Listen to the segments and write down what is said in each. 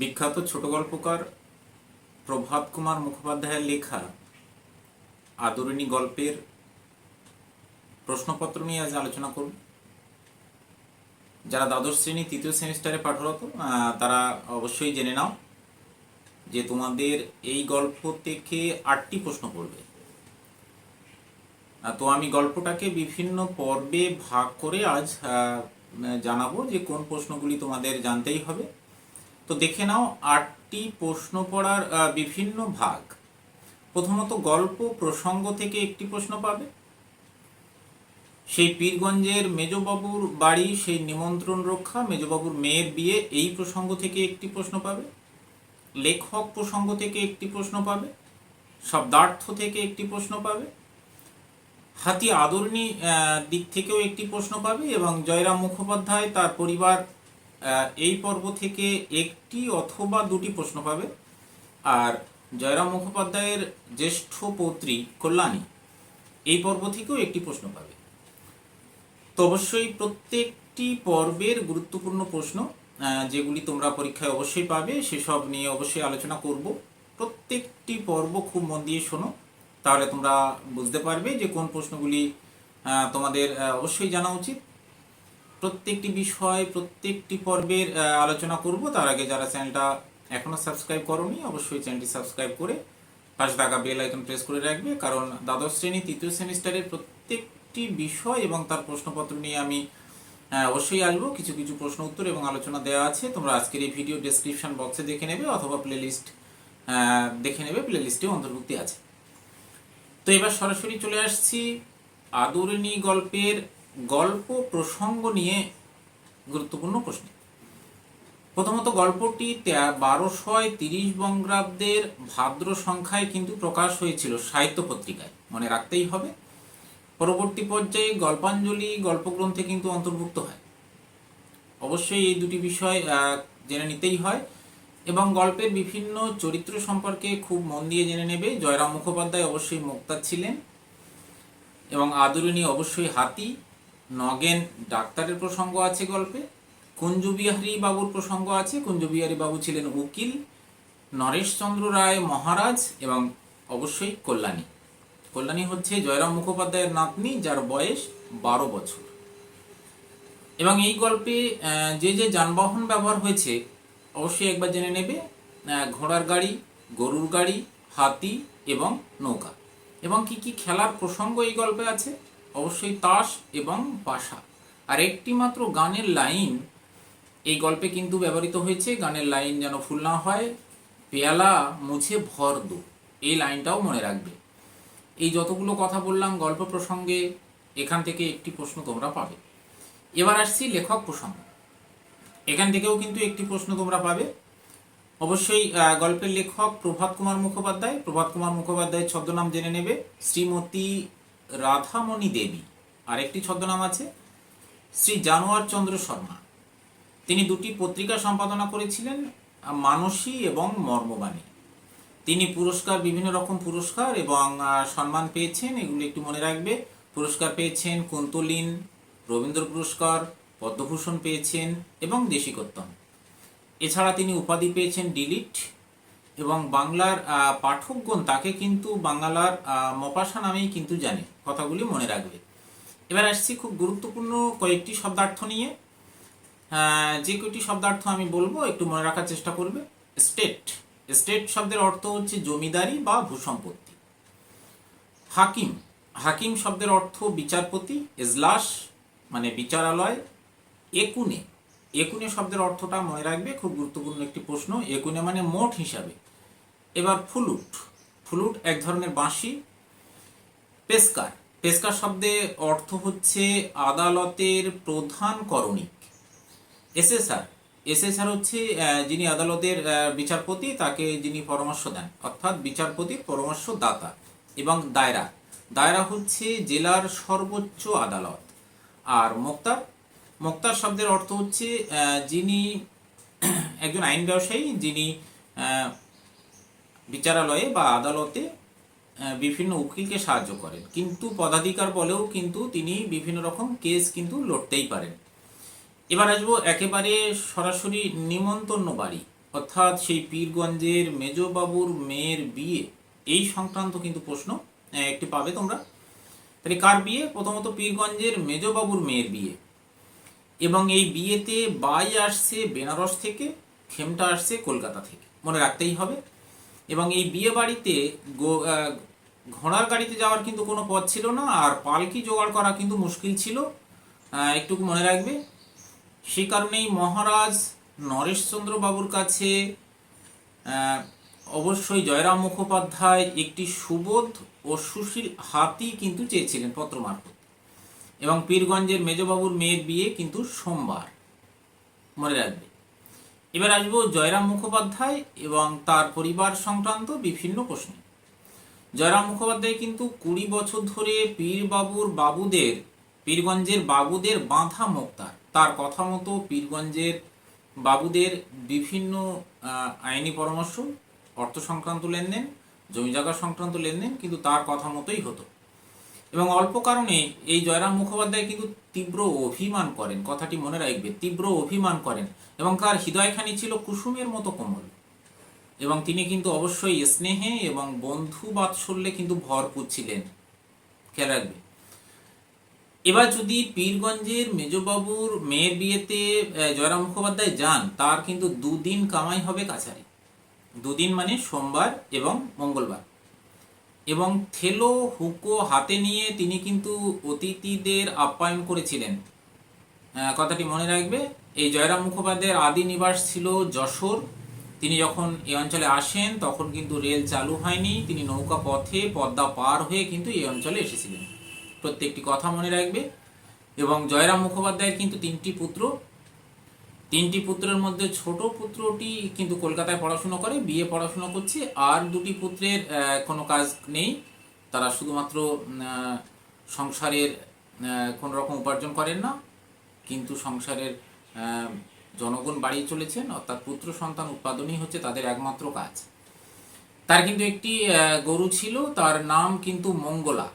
বিখ্যাত ছোট গল্পকার প্রভাত কুমার মুখোপাধ্যায়ের লেখা আদরিণী গল্পের প্রশ্নপত্র নিয়ে আজ আলোচনা করব। যারা দ্বাদশ শ্রেণি, তৃতীয় সেমিস্টারে পাঠরত তারা অবশ্যই জেনে নাও যে তোমাদের এই গল্প থেকে আটটি প্রশ্ন পড়বে। তো আমি গল্পটাকে বিভিন্ন পর্বে ভাগ করে আজ জানাব যে কোন প্রশ্নগুলি তোমাদের জানতেই হবে। তো দেখে নাও, আটটি প্রশ্ন পড়ার বিভিন্ন ভাগ। প্রথমত, গল্প প্রসঙ্গ থেকে একটি প্রশ্ন পাবে। সেই পীরগঞ্জের মেজবাবুর বাড়ি, সেই নিমন্ত্রণ রক্ষা, মেজবাবুর মেয়ের বিয়ে, এই প্রসঙ্গ থেকে একটি প্রশ্ন পাবে। লেখক প্রসঙ্গ থেকে একটি প্রশ্ন পাবে। শব্দার্থ থেকে একটি প্রশ্ন পাবে। হাতি আদরণী দিক থেকেও একটি প্রশ্ন পাবে এবং জয়রাম মুখোপাধ্যায় তার পরিবার এই পর্ব থেকে একটি অথবা দুটি প্রশ্ন পাবে। আর জয়রাম মুখোপাধ্যায়ের জ্যেষ্ঠ পৌত্রী কল্যাণী এই পর্ব থেকেও একটি প্রশ্ন পাবে। তো অবশ্যই প্রত্যেকটি পর্বের গুরুত্বপূর্ণ প্রশ্ন যেগুলি তোমরা পরীক্ষায় অবশ্যই পাবে, সেসব নিয়ে অবশ্যই আলোচনা করব। প্রত্যেকটি পর্ব খুব মন দিয়ে শোনো, তাহলে তোমরা বুঝতে পারবে যে কোন প্রশ্নগুলি তোমাদের অবশ্যই জানা উচিত। প্রত্যেকটি বিষয়, প্রত্যেকটি পর্বের আলোচনা করব। তার আগে যারা চ্যানেলটা এখনও সাবস্ক্রাইব করোনি, অবশ্যই চ্যানেলটি সাবস্ক্রাইব করে পাশে থাকা বেল আইকন প্রেস করে রাখবে। কারণ দ্বাদশ শ্রেণি, তৃতীয় সেমিস্টারের প্রত্যেকটি বিষয় এবং তার প্রশ্নপত্র নিয়ে আমি অবশ্যই আসব। কিছু কিছু প্রশ্ন উত্তর এবং আলোচনা দেওয়া আছে। তোমরা আজকের এই ভিডিও ডেসক্রিপশন বক্সে দেখে নেবে অথবা প্লেলিস্ট দেখে নেবে। প্লেলিস্টেও অন্তর্ভুক্তি আছে। তো এবার সরাসরি চলে আসছি আদরিণী গল্পের গল্প প্রসঙ্গ নিয়ে গুরুত্বপূর্ণ প্রশ্ন। প্রথমত গল্পটি বারোশয় তিরিশ বঙ্গাব্দের ভাদ্র সংখ্যায় কিন্তু প্রকাশ হয়েছিল সাহিত্য পত্রিকায়। মনে রাখতেই হবে, পরবর্তী পর্যায়ে গল্পাঞ্জলি গল্পগ্রন্থে কিন্তু অন্তর্ভুক্ত হয়। অবশ্যই এই দুটি বিষয় জেনে নিতেই হয় এবং গল্পের বিভিন্ন চরিত্র সম্পর্কে খুব মন দিয়ে জেনে নেবে। জয়রাম মুখোপাধ্যায় অবশ্যই মোক্তার ছিলেন এবং আদরিণী অবশ্যই হাতি। নগেন ডাক্তারের প্রসঙ্গ আছে গল্পে? কুঞ্জবিহারী বাবুর প্রসঙ্গ আছে? কুঞ্জবিহারী বাবু ছিলেন উকিল নরেশচন্দ্র রায় মহারাজ এবং অবশ্যই কল্যাণী। কল্যাণী হচ্ছে জয়রাম মুখোপাধ্যায়ের নাতনি, যার বয়স বারো বছর। এবং এই গল্পে যে যে যানবাহন ব্যবহার হয়েছে, অবশ্যই একবার জেনে নেবে ঘোড়ার গাড়ি, গরুর গাড়ি, হাতি এবং নৌকা। এবং কি কি খেলার প্রসঙ্গ এই গল্পে আছে? অবশ্যই তাস এবং পাশা আর একটি মাত্র গানের লাইন, এই গল্পে কিন্তু ব্যবহৃত হয়েছে। গানের লাইন যেন ভুল না হয়, পেয়ালা মুছে ভর দো। এই লাইনটাও মনে রাখবে। এই যতগুলো কথা বললাম গল্প প্রসঙ্গে, এখান থেকে একটি প্রশ্ন তোমরা পাবে। এবার আসছি লেখক প্রসঙ্গ। এখান থেকেও কিন্তু একটি প্রশ্ন তোমরা পাবে। অবশ্যই গল্পের লেখক প্রভাত কুমার মুখোপাধ্যায়। প্রভাত কুমার মুখোপাধ্যায়ের ছদ্মনাম জেনে নেবে। শ্রীমতী রাধামণি দেবী। আর একটি ছদ্মনাম আছে, শ্রী জানোয়ার চন্দ্র শর্মা। তিনি দুটি পত্রিকা সম্পাদনা করেছিলেন, মানসী এবং মর্মবাণী। তিনি পুরস্কার, বিভিন্ন রকম পুরস্কার এবং সম্মান পেয়েছেন, এগুলো একটু মনে রাখবে। পুরস্কার পেয়েছেন কুন্তলিন, রবীন্দ্র পুরস্কার, পদ্মভূষণ পেয়েছেন এবং দেশিকোত্তম। এছাড়া তিনি উপাধি পেয়েছেন ডিলিট এবং বাংলার পাঠকগণ তাকে কিন্তু বাংলার মপাসা নামেই কিন্তু জানে, কথাগুলি মনে রাখবে। এবার আসছি খুব গুরুত্বপূর্ণ কয়েকটি শব্দার্থ নিয়ে। যে কয়টি শব্দার্থ আমি বলব, একটু মনে রাখার চেষ্টা করবে। স্টেট স্টেট শব্দের অর্থ হচ্ছে জমিদারি বা ভূসম্পত্তি। হাকিম হাকিম শব্দের অর্থ বিচারপতি, এজলাস মানে বিচারালয়, একুনে। একুনে শব্দের অর্থটা মনে রাখবে, খুব গুরুত্বপূর্ণ একটি প্রশ্ন। একুনে মানে মোট হিসাবে। এবার ফুলুট। ফুলুট এক ধরনের বাঁশি, পেস্কার। পেস্কার শব্দে অর্থ হচ্ছে আদালতের প্রধান করণিক। এসএসআর। এসএসআর হচ্ছে যিনি আদালতের বিচারপতি, তাকে যিনি পরামর্শ দেন। অর্থাৎ বিচারপতির পরামর্শদাতা এবং দায়রা। দায়রা হচ্ছে জেলার সর্বোচ্চ আদালত। আর মোক্তার মোক্তার শব্দের অর্থ হচ্ছে যিনি একজন আইন ব্যবসায়ী, যিনি বিচারালয়ে বা আদালতে বিভিন্ন উকিলকে সাহায্য করেন। কিন্তু পদাধিকার বলেও কিন্তু তিনি বিভিন্ন রকম কেস কিন্তু লড়তেই পারেন। এবার আসব একেবারে সরাসরি নিমন্ত্রণ বাড়ি, অর্থাৎ সেই পীরগঞ্জের মেজবাবুর মেয়ের বিয়ে। এই সংক্রান্ত কিন্তু প্রশ্ন একটি পাবে তোমরা। তাহলে কার বিয়ে? প্রথমত পীরগঞ্জের মেজবাবুর মেয়ের বিয়ে। এবং এই বিয়েতে বাই আসছে বেনারস থেকে, খেমটা আসছে কলকাতা থেকে। মনে রাখতেই হবে। এবং এই বিয়ে বাড়িতে ঘোড়ার গাড়িতে যাওয়ার কিন্তু কোনো পথ ছিল না, আর পালকি জোগাড় করা কিন্তু মুশকিল ছিল। একটু মনে রাখবে। সে কারণেই মহারাজ নরেশচন্দ্র বাবুর কাছে অবশ্যই জয়রাম মুখোপাধ্যায় একটি সুবোধ ও সুশীল হাতি কিন্তু চেয়েছিলেন পত্র মারফত। এবং পীরগঞ্জের মেজবাবুর মেয়ের বিয়ে কিন্তু সোমবার। মনে রাখবে। এবার আসব জয়রাম মুখোপাধ্যায় এবং তার পরিবার সংক্রান্ত বিভিন্ন প্রশ্ন। জয়রাম মুখোপাধ্যায় কিন্তু কুড়ি বছর ধরে পীরবাবুর বাবুদের, পীরগঞ্জের বাবুদের বাঁধা মোক্তার তার। কথা মতো পীরগঞ্জের বাবুদের বিভিন্ন আইনি পরামর্শ, অর্থ সংক্রান্ত লেনদেন, জমি জায়গা সংক্রান্ত লেনদেন কিন্তু তার কথা মতোই হতো। এবং অল্প কারণে এই জয়রাম মুখোপাধ্যায় কিন্তু তীব্র অভিমান করেন, কথাটি মনে রাখবে, তীব্র অভিমান করেন এবং তার হৃদয়খানি ছিল কুসুমের মতো কোমল। এবং তিনি কিন্তু অবশ্যই স্নেহে এবং বন্ধু বাৎসল্যে কিন্তু ভরপুর ছিলেন। খেয়াল রাখবে। এবার যদি পীরগঞ্জের মেজবাবুর মেয়ের বিয়েতে জয়রাম মুখোপাধ্যায় যান, তার কিন্তু দুদিন কামাই হবে কাছারি। দুদিন মানে সোমবার এবং মঙ্গলবার। এবং থেলো হুকো হাতে নিয়ে তিনি কিন্তু অতিথিদের আপ্যায়ন করেছিলেন। কথাটি মনে রাখবে, এই জয়রাম মুখোপাধ্যায়ের আদি নিবাস ছিল যশোর। তিনি যখন এই অঞ্চলে আসেন, তখন কিন্তু রেল চালু হয়নি। তিনি নৌকা পথে পদ্মা পার হয়ে কিন্তু এই অঞ্চলে এসেছিলেন। প্রত্যেকটি কথা মনে রাখবে। এবং জয়রাম মুখোপাধ্যায়ের কিন্তু তিনটি পুত্র তিনটি পুত্রের মধ্যে ছোট পুত্রটি কিন্তু কলকাতায় পড়াশোনা করে, বিয়ে পড়াশোনা করছে, আর দুটি পুত্রের কোনো কাজ নেই। তারা শুধুমাত্র সংসারের কোনো রকম উপার্জন করেন না, কিন্তু সংসারের জনগণ বাড়িয়ে চলেছেন, অর্থাৎ পুত্র সন্তান উৎপাদনই হচ্ছে তাদের একমাত্র কাজ। তার কিন্তু একটি গরু ছিল, তার নাম কিন্তু মঙ্গলা।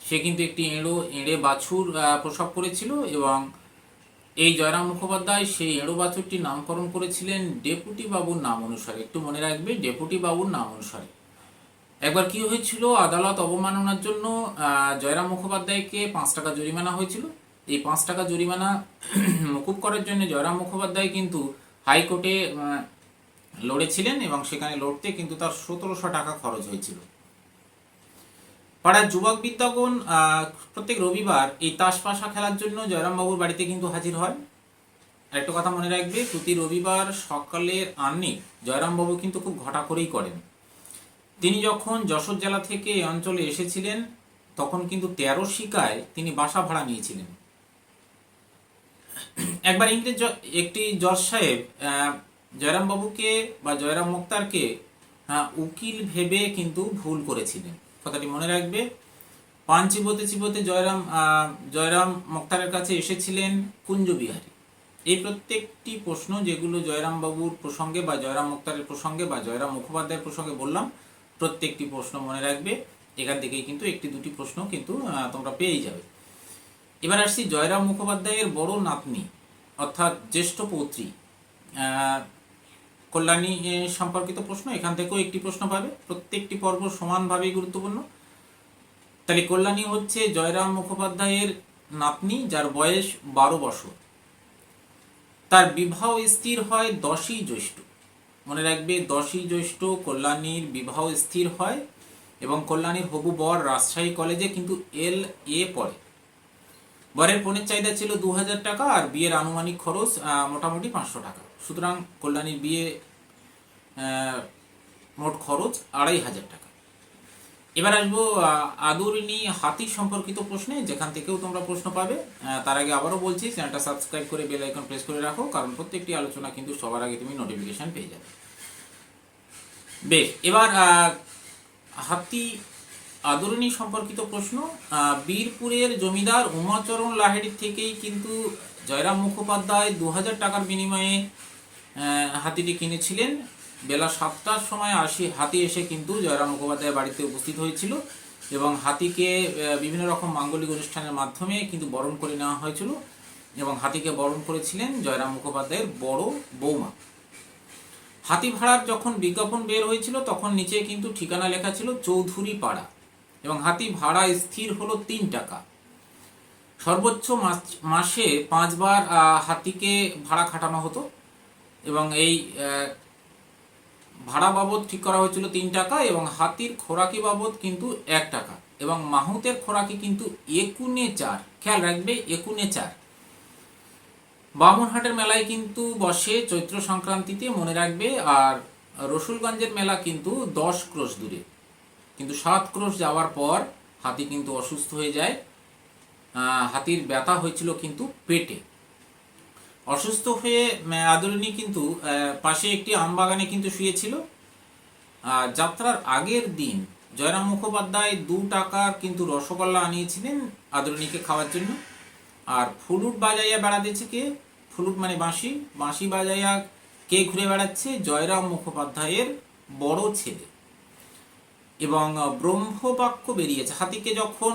সে কিন্তু একটি এঁড়ো, এঁড়ে বাছুর প্রসব করেছিল এবং এই জয়রাম মুখোপাধ্যায় সেই এঁড়ো বাছুরটির নামকরণ করেছিলেন ডেপুটি বাবুর নাম অনুসারে। একটু মনে রাখবে, ডেপুটি বাবুর নাম অনুসারে। একবার কি হয়েছিল? আদালত অবমাননার জন্য জয়রাম মুখোপাধ্যায়কে পাঁচ টাকা জরিমানা হয়েছিল। এই পাঁচ টাকা জরিমানা মকুব করার জন্য জয়রাম মুখোপাধ্যায় কিন্তু হাইকোর্টে লড়েছিলেন এবং সেখানে লড়তে কিন্তু তার সতেরোশো টাকা খরচ হয়েছিল। পাড়ার যুবক বিদ্যাগণ প্রত্যেক রবিবার এই তাস পাশা খেলার জন্য জয়রামবাবুর বাড়িতে কিন্তু হাজির হয়। একটা কথা মনে রাখবে, প্রতি রবিবার সকালের আর্নিক জয়রামবাবু কিন্তু খুব ঘটা করেই করেন। তিনি যখন যশোর জেলা থেকে এই অঞ্চলে এসেছিলেন, তখন কিন্তু তেরো শিকায় তিনি বাসা ভাড়া নিয়েছিলেন। একবার ইংরেজ একটি জজ সাহেব জয়রামবাবুকে বা জয়রাম মুক্তারকে উকিল ভেবে কিন্তু ভুল করেছিলেন। কথাটি মনে রাখবে। পান চিবোতে চিবোতে জয়রাম জয়রাম মক্তারের কাছে এসেছিলেন কুঞ্জবিহারী। এই প্রত্যেকটি প্রশ্ন যেগুলো জয়রাম বাবুর প্রসঙ্গে বা জয়রাম মুক্তারের প্রসঙ্গে বা জয়রাম মুখোপাধ্যায়ের প্রসঙ্গে বললাম, প্রত্যেকটি প্রশ্ন মনে রাখবে। এখান থেকেই কিন্তু একটি দুটি প্রশ্ন কিন্তু তোমরা পেয়েই যাবে। এবার আসছি জয়রাম মুখোপাধ্যায়ের বড় নাতনি, অর্থাৎ জ্যেষ্ঠ পৌত্রী। কল্যাণী সম্পর্কিত প্রশ্ন, এখান থেকেও একটি প্রশ্ন পাবে। প্রত্যেকটি পর্ব সমানভাবেই গুরুত্বপূর্ণ। তাহলে কল্যাণী হচ্ছে জয়রাম মুখোপাধ্যায়ের নাতনি, যার বয়স বারো বছর। তার বিবাহ স্থির হয় দশই জ্যৈষ্ঠ। মনে রাখবে, দশই জ্যৈষ্ঠ কল্যাণীর বিবাহ স্থির হয় এবং কল্যাণীর হবু বর রাজশাহী কলেজে কিন্তু এল এ পড়ে। বরের পণের চাহিদা ছিল দু হাজার টাকা আর বিয়ের আনুমানিক খরচ মোটামুটি পাঁচশো টাকা। সুতরাং কল্যাণীর বিয়ে মোট খরচ আড়াই হাজার টাকা। এবার আসব আদরিনী হাতি সম্পর্কিত প্রশ্নে, যেখান থেকেও তোমরা প্রশ্ন পাবে। তার আগে আবারও বলছি, চ্যানেলটা সাবস্ক্রাইব করে বেল আইকন প্রেস করে রাখো, কারণ প্রত্যেকটি আলোচনা কিন্তু সবার আগে তুমি নোটিফিকেশান পেয়ে যাবে। বেশ, এবার হাতি আদরণী সম্পর্কিত প্রশ্ন বীরপুরের জমিদার উমাচরণ লাহিড়ির থেকেই কিন্তু জয়রাম মুখোপাধ্যায় দু হাজার টাকার বিনিময়ে হাতিটি কিনেছিলেন। বেলা সাতটার সময় আসি, হাতি এসে কিন্তু জয়রাম মুখোপাধ্যায় বাড়িতে উপস্থিত হয়েছিল এবং হাতিকে বিভিন্ন রকম মাঙ্গলিক অনুষ্ঠানের মাধ্যমে কিন্তু বরণ করে নেওয়া হয়েছিল এবং হাতিকে বরণ করেছিলেন জয়রাম মুখোপাধ্যায়ের বড় বৌমা। হাতি ভাড়ার যখন বিজ্ঞাপন বের হয়েছিল, তখন নিচে কিন্তু ঠিকানা লেখা ছিল চৌধুরী পাড়া এবং হাতি ভাড়া স্থির হলো তিন টাকা। সর্বোচ্চ মাস- পাঁচবার হাতিকে ভাড়া খাটানো হতো এবং এই ভাড়া বাবদ ঠিক করা হয়েছিল তিন টাকা এবং হাতির খোরাকি বাবদ কিন্তু এক টাকা এবং মাহুতের খোরাকি কিন্তু একুনে চার। খেয়াল রাখবে, একুনে চার। বামুনহাটের মেলায় কিন্তু বসে চৈত্র সংক্রান্তিতে মনে রাখবে আর রসুলগঞ্জের মেলা কিন্তু দশ ক্রোশ দূরে। কিন্তু সাত ক্রোশ যাওয়ার পর হাতি কিন্তু অসুস্থ হয়ে যায়। হাতির ব্যথা হয়েছিল কিন্তু পেটে। অসুস্থ হয়ে আদরিণী কিন্তু পাশে একটি আম বাগানে কিন্তু শুয়েছিল। যাত্রার আগের দিন জয়রাম মুখোপাধ্যায় দু টাকার কিন্তু রসগোল্লা আনিয়েছিলেন আদরণীকে খাওয়ার জন্য। আর ফুলুট বাজাইয়া বেড়াতেছে কে? ফুলুট মানে বাঁশি। বাঁশি বাজাইয়া কে ঘুরে বেড়াচ্ছে? জয়রাম মুখোপাধ্যায়ের বড় ছেলে। এবং ব্রহ্মবাক্য বেরিয়েছে। হাতিকে যখন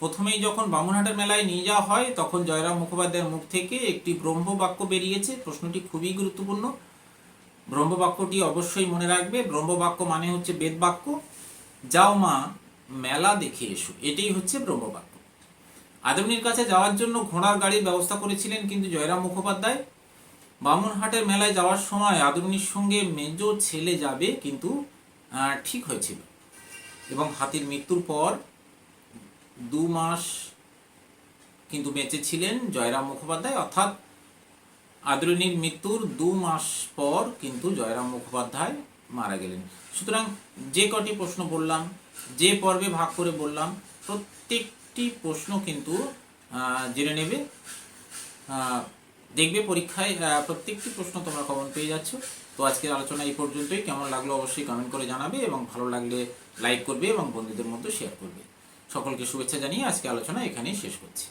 প্রথমেই যখন বামুনহাটের মেলায় নিয়ে যাওয়া হয়, তখন জয়রাম মুখোপাধ্যায়ের মুখ থেকে একটি ব্রহ্মবাক্য বেরিয়েছে। প্রশ্নটি খুবই গুরুত্বপূর্ণ। ব্রহ্মবাক্যটি অবশ্যই মনে রাখবে। ব্রহ্মবাক্য মানে হচ্ছে বেদবাক্য। যাও মা, মেলা দেখে এসো। এটাই হচ্ছে ব্রহ্মবাক্য। আদমনির কাছে যাওয়ার জন্য ঘোড়ার গাড়ির ব্যবস্থা করেছিলেন কিন্তু জয়রাম মুখোপাধ্যায়। বামুনহাটের মেলায় যাওয়ার সময় আদমনির সঙ্গে মেজ ছেলে যাবে, কিন্তু ঠিক হয়েছিল। এবং হাতির মৃত্যুর পর দু মাস কিন্তু বেঁচে ছিলেন জয়রাম মুখোপাধ্যায়। অর্থাৎ আদরিণীর মৃত্যুর দু মাস পর কিন্তু জয়রাম মুখোপাধ্যায় মারা গেলেন। সুতরাং যে কটি প্রশ্ন বললাম, যে পর্বে ভাগ করে বললাম, প্রত্যেকটি প্রশ্ন কিন্তু জেনে নেবে। দেখবে পরীক্ষায় প্রত্যেকটি প্রশ্ন তোমরা কমন পেয়ে যাচ্ছ। আজকের আলোচনা এই পর্যন্তই। কেমন লাগল অবশ্যই কমেন্ট করে জানাবে এবং ভালো লাগলে লাইক করবে এবং বন্ধুদের মধ্যে শেয়ার করবে। সকলকে শুভেচ্ছা জানিয়ে আজকে আলোচনা এখানেই শেষ করছি।